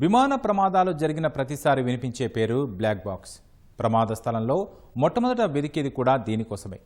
విమాన ప్రమాదాలు జరిగిన ప్రతిసారి వినిపించే పేరు బ్లాక్ బాక్స్. ప్రమాద స్థలంలో మొట్టమొదట వెదికేది కూడా దీనికోసమే.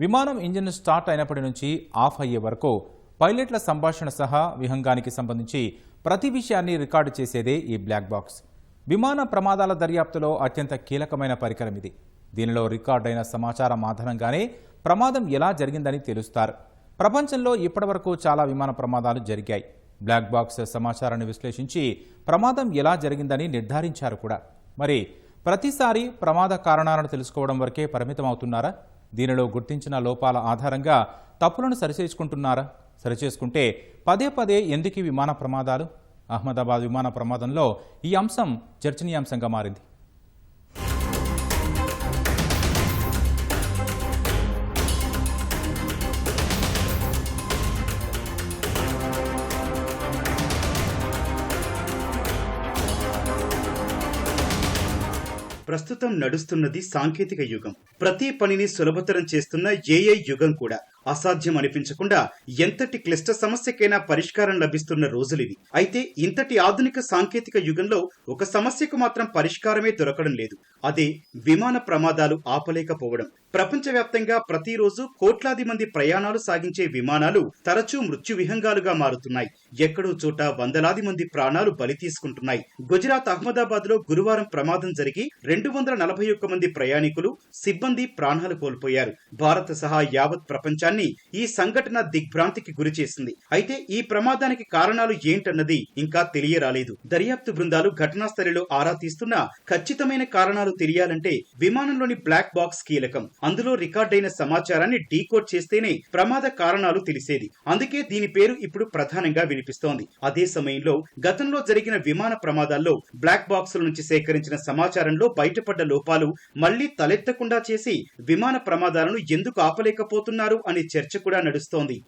విమానం ఇంజిన్ స్టార్ట్ అయినప్పటి నుంచి ఆఫ్ అయ్యే వరకు పైలట్ల సంభాషణ సహా విహంగానికి సంబంధించి ప్రతి విషయాన్ని రికార్డు చేసేదే ఈ బ్లాక్ బాక్స్. విమాన ప్రమాదాల దర్యాప్తులో అత్యంత కీలకమైన పరికరం ఇది. దీనిలో రికార్డైన సమాచారం ఆధారంగానే ప్రమాదం ఎలా జరిగిందని తెలుస్తారు. ప్రపంచంలో ఇప్పటివరకు చాలా విమాన ప్రమాదాలు జరిగాయి. బ్లాక్ బాక్స్ సమాచారాన్ని విశ్లేషించి ప్రమాదం ఎలా జరిగిందని నిర్ధారించారు కూడా. మరి ప్రతిసారి ప్రమాద కారణాలను తెలుసుకోవడం వరకే పరిమితం అవుతున్నారా దీనిలో గుర్తించిన లోపాల ఆధారంగా తప్పులను సరిచేసుకుంటున్నారా? సరిచేసుకుంటే పదే పదే ఎందుకు విమాన ప్రమాదాలు? అహ్మదాబాద్ విమాన ప్రమాదంలో ఈ అంశం చర్చనీయాంశంగా మారింది. ప్రస్తుతం నడుస్తున్నది సాంకేతిక యుగం. ప్రతి పనిని సులభతరం చేస్తున్న ఏఐ యుగం కూడా. అసాధ్యం అనిపించకుండా ఎంతటి క్లిష్ట సమస్యకైనా పరిష్కారం లభిస్తున్న రోజులివి అయితే ఇంతటి ఆధునిక సాంకేతిక యుగంలో ఒక సమస్యకు మాత్రం పరిష్కారమే దొరకడం లేదు. అదే విమాన ప్రమాదాలు ఆపలేకపోవడం. ప్రపంచవ్యాప్తంగా ప్రతిరోజు కోట్లాది మంది ప్రయాణాలు సాగించే విమానాలు తరచూ మృత్యు విహంగాలుగా మారుతున్నాయి. ఎక్కడో చోట వందలాది మంది ప్రాణాలు బలి తీసుకుంటున్నాయి. గుజరాత్ అహ్మదాబాద్లో గురువారం ప్రమాదం జరిగి రెండు వందల నలభై ఒక్క మంది ప్రయాణికులు సిబ్బంది ప్రాణాలు కోల్పోయారు. భారత్ సహా యావత్ ప్రపంచాన్ని ఈ సంఘటన దిగ్భ్రాంతికి గురిచేసింది అయితే ఈ ప్రమాదానికి కారణాలు ఏంటన్నది ఇంకా తెలియరాలేదు. దర్యాప్తు బృందాలు ఘటనా స్థలిలో ఆరా తీస్తున్నా ఖచ్చితమైన కారణాలు తెలియాలంటే విమానంలోని బ్లాక్ బాక్స్ కీలకం. అందులో రికార్డైన సమాచారాన్ని డీకోడ్ చేస్తేనే ప్రమాద కారణాలు తెలిసేది. అందుకే దీని పేరు ఇప్పుడు ప్రధానంగా వినిపిస్తోంది. అదే సమయంలో గతంలో జరిగిన విమాన ప్రమాదాల్లో బ్లాక్ బాక్సుల నుంచి సేకరించిన సమాచారంలో బయటపడ్డ లోపాలు మళ్ళీ తలెత్తకుండా చేసి విమాన ప్రమాదాలను ఎందుకు ఆపలేకపోతున్నారు అనే చర్చ కూడా నడుస్తోంది.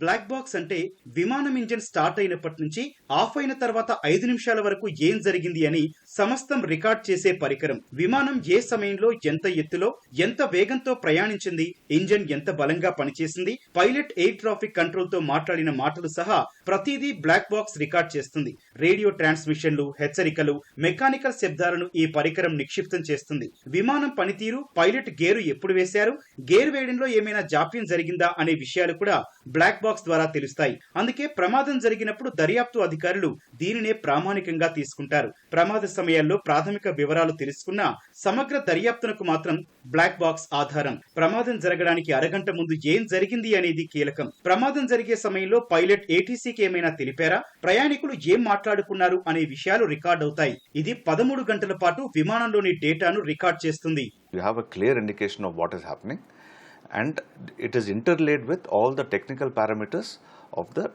బ్లాక్ బాక్స్ అంటే విమానం ఇంజిన్ స్టార్ట్ అయినప్పటి నుంచి ఆఫ్ అయిన తర్వాత ఐదు నిమిషాల వరకు ఏం జరిగింది అని సమస్తం రికార్డ్ చేసే పరికరం. విమానం ఏ సమయంలో ఎంత ఎత్తులో ఎంత వేగంతో ప్రయాణించింది ఇంజన్ ఎంత బలంగా పనిచేసింది పైలట్ ఎయిర్ ట్రాఫిక్ కంట్రోల్తో మాట్లాడిన మాటలు సహా ప్రతిదీ బ్లాక్ బాక్స్ రికార్డ్ చేస్తుంది. రేడియో ట్రాన్స్మిషన్లు హెచ్చరికలు మెకానికల్ శబ్దాలను ఈ పరికరం నిక్షిప్తం చేస్తుంది. విమానం పనితీరు పైలట్ గేరు ఎప్పుడు వేశారు గేరు వేయడంలో ఏమైనా జాప్యం జరిగిందా అనే విషయాలు కూడా బ్లాక్ బాక్స్ ద్వారా తెలుస్తాయి. అందుకే ప్రమాదం జరిగినప్పుడు దర్యాప్తు అధికారులు దీనినే ప్రామాణికంగా తీసుకుంటారు. ప్రమాద సమయాల్లో ప్రాథమిక వివరాలు తెలుసుకున్న సమగ్ర దర్యాప్తునకు మాత్రం బ్లాక్ బాక్స్ ఆధారం. ప్రమాదం జరగడానికి అరగంట ముందు ఏం జరిగింది అనేది కీలకం. ప్రమాదం జరిగే సమయంలో పైలట్ ఏటీసీకి ఏమైనా తెలిపారా? ప్రయాణికులు ఏం మాట్లాడుకున్నారు అనే విషయాలు రికార్డ్ అవుతాయి. ఇది పదమూడు గంటల పాటు విమానంలోని డేటాను రికార్డ్ చేస్తుంది. You have a clear indication of what is happening and it is interlaid with all the technical parameters of the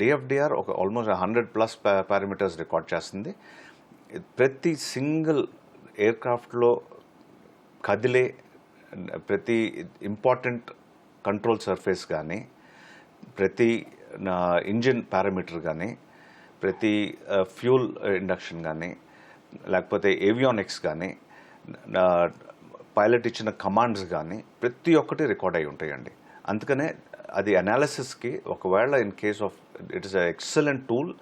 DFDR ఒక almost hundred plus parameters record చేస్తుంది. ప్రతి సింగిల్ ఎయిర్క్రాఫ్ట్లో కదిలే ప్రతి ఇంపార్టెంట్ కంట్రోల్ సర్ఫేస్ కానీ ప్రతి engine parameter కానీ ప్రతి fuel induction కానీ లేకపోతే ఏవియానిక్స్ కానీ పైలట్ ఇచ్చిన కమాండ్స్ కానీ ప్రతి ఒక్కటి రికార్డ్ అయి ఉంటాయండి. అందుకనే అది అనాలిసిస్కి ఒకవేళ in case of it is excellent tool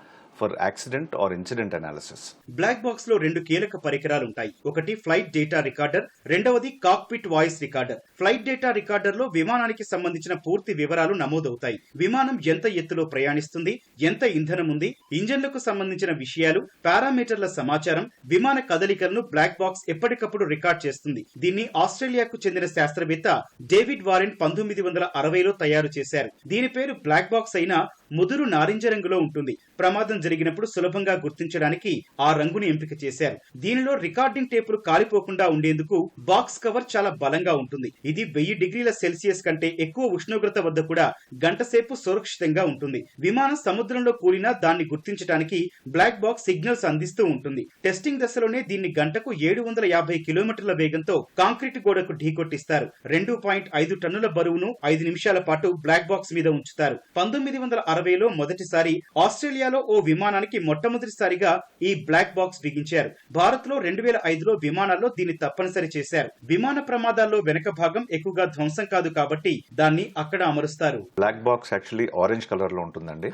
for accident or incident analysis. Black బాక్స్లో రెండు కీలక పరికరాలు ఉంటాయి ఒకటి ఫ్లైట్ డేటా రికార్డర్ రెండవది cockpit voice recorder flight data రికార్డర్లో విమానానికి సంబంధించిన పూర్తి వివరాలు నమోదవుతాయి. విమానం ఎంత ఎత్తులో ప్రయాణిస్తుంది ఎంత ఇంధనం ఉంది ఇంజన్లకు సంబంధించిన విషయాలు పారామీటర్ల సమాచారం విమాన కదలికలను బ్లాక్ బాక్స్ ఎప్పటికప్పుడు రికార్డ్ చేస్తుంది. దీన్ని ఆస్ట్రేలియాకు చెందిన శాస్త్రవేత్త డేవిడ్ వారెన్ పంతొమ్మిది వందల అరవైలో తయారు చేశారు. దీని పేరు బ్లాక్ బాక్స్ అయినా ముదురు నారింజ రంగులో ఉంటుంది. ప్రమాదం జరిగినప్పుడు సులభంగా గుర్తించడానికి ఆ రంగుని ఎంపిక చేశారు. దీనిలో రికార్డింగ్ టేపులు కాలిపోకుండా ఉండేందుకు బాక్స్ కవర్ చాలా బలంగా ఉంటుంది. ఇది వెయ్యి డిగ్రీల సెల్సియస్ కంటే ఎక్కువ ఉష్ణోగ్రత వద్ద కూడా గంటసేపు సురక్షితంగా ఉంటుంది. విమానం సముద్రంలో కూలినా దాన్ని గుర్తించడానికి బ్లాక్ బాక్స్ సిగ్నల్స్ అందిస్తూ ఉంటుంది. టెస్టింగ్ దశలోనే దీన్ని గంటకు ఏడు వందల యాభై కిలోమీటర్ల వేగంతో కాంక్రీట్ గోడకు ఢీకొట్టిస్తారు. రెండు పాయింట్ ఐదు టన్నుల బరువును ఐదు నిమిషాల పాటు బ్లాక్ బాక్స్ మీద ఉంచుతారు. పంతొమ్మిది వందల అరవైలో మొదటిసారి ఆస్ట్రేలియాలో ఓ విమానానికి మొట్టమొదటిసారిగా ఈ బ్లాక్ బాక్స్ బిగించారు. భారత్లో రెండు వేల ఐదులో విమానాల్లో దీన్ని తప్పనిసరి చేశారు. విమాన ప్రమాదాల్లో వెనక భాగం భాగం ఎక్కువగా ధ్వంసం కాదు కాబట్టి దాన్ని అక్కడ అమరుస్తారు. బ్లాక్ బాక్స్ యాక్చువల్లీ ఆరెంజ్ కలర్లో ఉంటుందండి.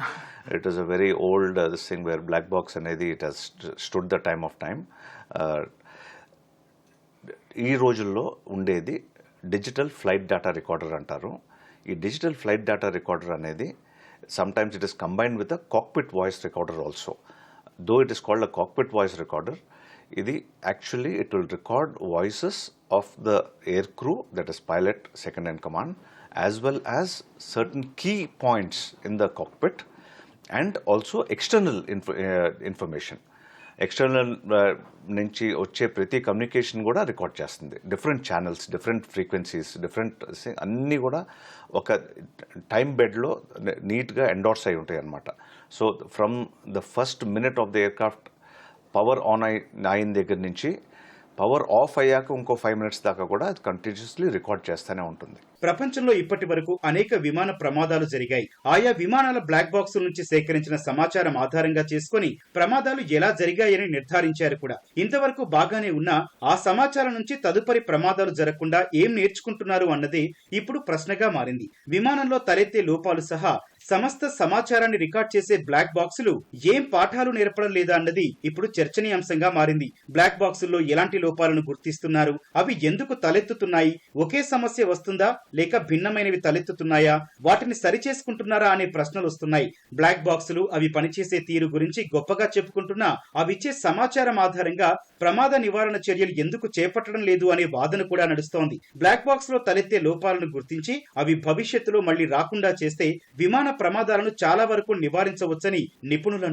It is a very old this thing where black box అనేది it has stood the time of time ఈ రోజుల్లో ఉండేది డిజిటల్ ఫ్లైట్ డేటా రికార్డర్ అంటారు. ఈ డిజిటల్ ఫ్లైట్ డేటా రికార్డర్ అనేది sometimes it is combined with a cockpit voice recorder also though it is called a cockpit voice recorder ఇది actually it will record voices of the air crew that is pilot second in command as well as certain key points in the cockpit and also external information external నుంచి వచ్చే ప్రతి communication కూడా record చేస్తుంది. Different channels different frequencies different అన్నీ కూడా ఒక time బెడ్లో నీట్గా endorse అయి ఉంటాయి అన్నమాట so from the first minute of the aircraft power on అయి అయిన దగ్గర నుంచి పవర్ ఆఫ్ అయ్యాక ఇంకో ఫైవ్ మినిట్స్ దాకా కూడా కంటిన్యూస్లీ రికార్డ్ చేస్తూనే ఉంటుంది. ప్రపంచంలో ఇప్పటి వరకు అనేక విమాన ప్రమాదాలు జరిగాయి. ఆయా విమానాల బ్లాక్ బాక్స్ నుంచి సేకరించిన సమాచారం ఆధారంగా చేసుకుని ప్రమాదాలు ఎలా జరిగాయని నిర్ధారించారు కూడా. ఇంతవరకు బాగానే ఉన్నా ఆ సమాచారం నుంచి తదుపరి ప్రమాదాలు జరగకుండా ఏం నేర్చుకుంటున్నారు అన్నది ఇప్పుడు ప్రశ్నగా మారింది. విమానంలో తలెత్తే లోపాలు సహా సమస్త సమాచారాన్ని రికార్డ్ చేసే బ్లాక్ బాక్సులు ఏం పాఠాలు నేర్పడం లేదా అన్నది ఇప్పుడు చర్చనీయాంశంగా మారింది. బ్లాక్ బాక్సుల్లో ఎలాంటి లోపాలను గుర్తిస్తున్నారు? అవి ఎందుకు తలెత్తుతున్నాయి? ఒకే సమస్య వస్తుందా? లేక భిన్నమైనవి తలెత్తుతున్నాయా? వాటిని సరిచేసుకుంటున్నారా అనే ప్రశ్నలు వస్తున్నాయి. బ్లాక్ బాక్సులు అవి పనిచేసే తీరు గురించి గొప్పగా చెప్పుకుంటున్నా అవిచ్చే సమాచారం ఆధారంగా ప్రమాద నివారణ చర్యలు ఎందుకు చేపట్టడం లేదు అనే వాదన కూడా నడుస్తోంది. బ్లాక్ బాక్స్లో తలెత్తే లోపాలను గుర్తించి అవి భవిష్యత్తులో మళ్ళీ రాకుండా చేస్తే విమాన ప్రమాదాలను చాలా వరకు నివారించవచ్చని నిపుణులు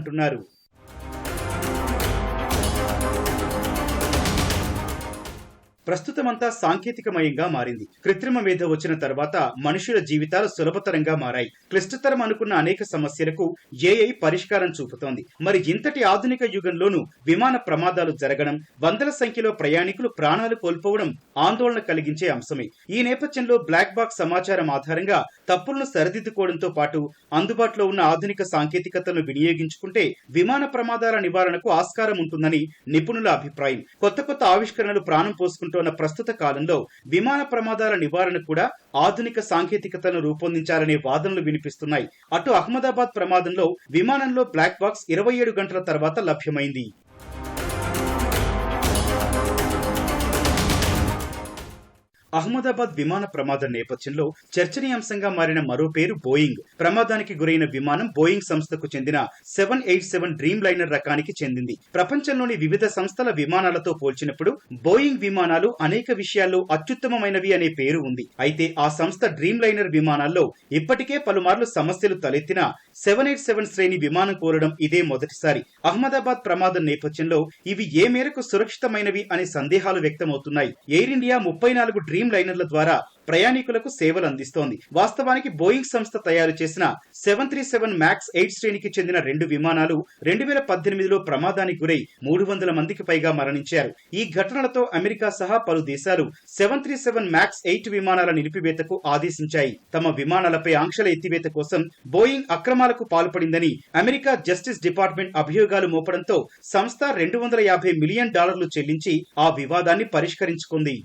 ప్రస్తుతమంతా సాంకేతికమయంగా మారింది. కృత్రిమ మేధ వచ్చిన తర్వాత మనుషుల జీవితాలు సులభతరంగా మారాయి. క్లిష్టతరం అనుకున్న అనేక సమస్యలకు ఏఐ పరిష్కారం చూపుతోంది. మరి ఇంతటి ఆధునిక యుగంలోనూ విమాన ప్రమాదాలు జరగడం వందల సంఖ్యలో ప్రయాణికులు ప్రాణాలు కోల్పోవడం ఆందోళన కలిగించే అంశమే. ఈ నేపథ్యంలో బ్లాక్ బాక్స్ సమాచారం ఆధారంగా తప్పులను సరిదిద్దుకోవడంతో పాటు అందుబాటులో ఉన్న ఆధునిక సాంకేతికతను వినియోగించుకుంటే విమాన ప్రమాదాల నివారణకు ఆస్కారం ఉంటుందని నిపుణుల అభిప్రాయం. కొత్త కొత్త ఆవిష్కరణలు ప్రాణం పోసుకుంటున్న ప్రస్తుత కాలంలో విమాన ప్రమాదాల నివారణ కూడా ఆధునిక సాంకేతికతను రూపొందించాలనే వాదనలు వినిపిస్తున్నాయి. అటు అహ్మదాబాద్ ప్రమాదంలో విమానంలో బ్లాక్ బాక్స్ ఇరవై ఏడు గంటల తర్వాత లభ్యమైంది. అహ్మదాబాద్ విమాన ప్రమాదం నేపథ్యంలో చర్చనీయాంశంగా మారిన మరో పేరు బోయింగ్. ప్రమాదానికి గురైన విమానం బోయింగ్ సంస్థకు చెందిన seven eight seven Dreamliner రకానికి చెందింది. ప్రపంచంలోని వివిధ సంస్థల విమానాలతో పోల్చినప్పుడు బోయింగ్ విమానాలు అనేక విషయాల్లో అత్యుత్తమమైనవి అనే పేరు ఉంది. అయితే ఆ సంస్థ డ్రీమ్ లైనర్ విమానాల్లో ఇప్పటికే పలుమార్లు సమస్యలు తలెత్తినా సెవెన్ ఎయిట్ సెవెన్ శ్రేణి విమానం కోరడం ఇదే మొదటిసారి. అహ్మదాబాద్ ప్రమాదం నేపథ్యంలో ఇవి ఏ మేరకు సురక్షితమైనవి అనే సందేహాలు వ్యక్తమవుతున్నాయి. ఎయిర్ ఇండియా ముప్పై నాలుగు డ్రీమ్ లైనర్ల ద్వారా ప్రయాణికులకు సేవలు అందిస్తోంది. వాస్తవానికి బోయింగ్ సంస్థ తయారు చేసిన seven three seven max eight శ్రేణికి చెందిన రెండు విమానాలు రెండు వేల పద్దెనిమిదిలో ప్రమాదానికి గురై మూడు వందల మందికి పైగా మరణించారు. ఈ ఘటనలతో అమెరికా సహా పలు దేశాలు seven three seven max eight విమానాల నిలిపివేతకు ఆదేశించాయి. తమ విమానాలపై ఆంక్షల ఎత్తివేత కోసం బోయింగ్ అక్రమాలకు పాల్పడిందని అమెరికా జస్టిస్ డిపార్ట్మెంట్ అభియోగాలు మోపడంతో సంస్థ రెండు వందల యాభై మిలియన్ డాలర్లు చెల్లించి ఆ వివాదాన్ని పరిష్కరించుకుంది.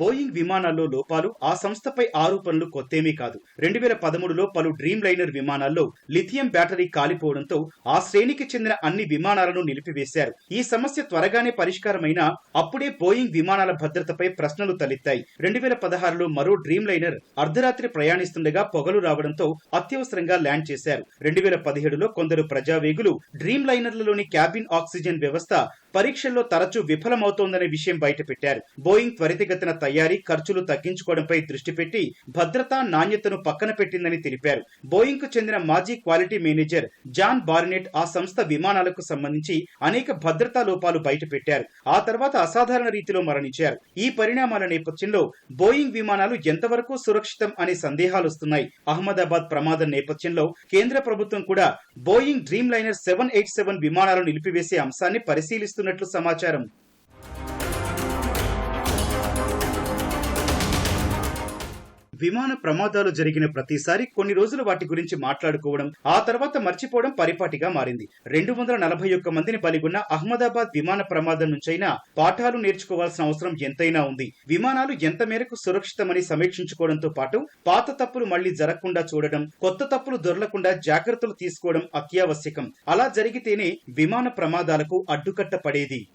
బోయింగ్ విమానాల్లో లోపాలు ఆ సంస్థపై ఆరోపణలు కొత్తేమీ కాదు. రెండు వేల పదమూడులో పలు డ్రీమ్ లైనర్ విమానాల్లో లిథియం బ్యాటరీ కాలిపోవడంతో ఆ శ్రేణికి చెందిన అన్ని విమానాలను నిలిపివేశారు. ఈ సమస్య త్వరగానే పరిష్కారమైన అప్పుడే బోయింగ్ విమానాల భద్రతపై ప్రశ్నలు తలెత్తాయి. రెండు వేల పదహారులో మరో డ్రీమ్ లైనర్ అర్ధరాత్రి ప్రయాణిస్తుండగా పొగలు రావడంతో అత్యవసరంగా ల్యాండ్ చేశారు. రెండు వేల పదిహేడులో కొందరు ప్రజావేగులు డ్రీమ్ లైనర్లలోని క్యాబిన్ ఆక్సిజన్ వ్యవస్థ పరీక్షల్లో తరచూ విఫలమవుతోందనే విషయం బయటపెట్టారు బోయింగ్ త్వరితగతిన తయారీ ఖర్చులు తగ్గించుకోవడంపై దృష్టి పెట్టి భద్రతా నాణ్యతను పక్కన పెట్టిందని తెలిపారు. బోయింగ్కు చెందిన మాజీ క్వాలిటీ మేనేజర్ జాన్ బార్నెట్ ఆ సంస్థ విమానాలకు సంబంధించి అనేక భద్రతా లోపాలు బయటపెట్టారు ఆ తర్వాత అసాధారణ రీతిలో మరణించారు. ఈ పరిణామాల నేపథ్యంలో బోయింగ్ విమానాలు ఎంతవరకు సురక్షితం అనే సందేహాలు వస్తున్నాయి. అహ్మదాబాద్ ప్రమాదం నేపథ్యంలో కేంద్ర ప్రభుత్వం కూడా Boeing dreamliner seven eight seven విమానాలను నిలిపివేసే అంశాన్ని చేస్తున్నట్లు సమాచారం. విమాన ప్రమాదాలు జరిగిన ప్రతిసారి కొన్ని రోజులు వాటి గురించి మాట్లాడుకోవడం ఆ తర్వాత మర్చిపోవడం పరిపాటిగా మారింది. రెండు వందల నలభై ఒక్క మందిని బలిగొన్న అహ్మదాబాద్ విమాన ప్రమాదం నుంచైనా పాఠాలు నేర్చుకోవాల్సిన అవసరం ఎంతైనా ఉంది. విమానాలు ఎంత మేరకు సురక్షితమని సమీక్షించుకోవడంతో పాటు పాత తప్పులు మళ్ళీ జరగకుండా చూడడం కొత్త తప్పులు దొరలకుండా జాగ్రత్తలు తీసుకోవడం అత్యావశ్యకం. అలా జరిగితేనే విమాన ప్రమాదాలకు అడ్డుకట్ట పడేది.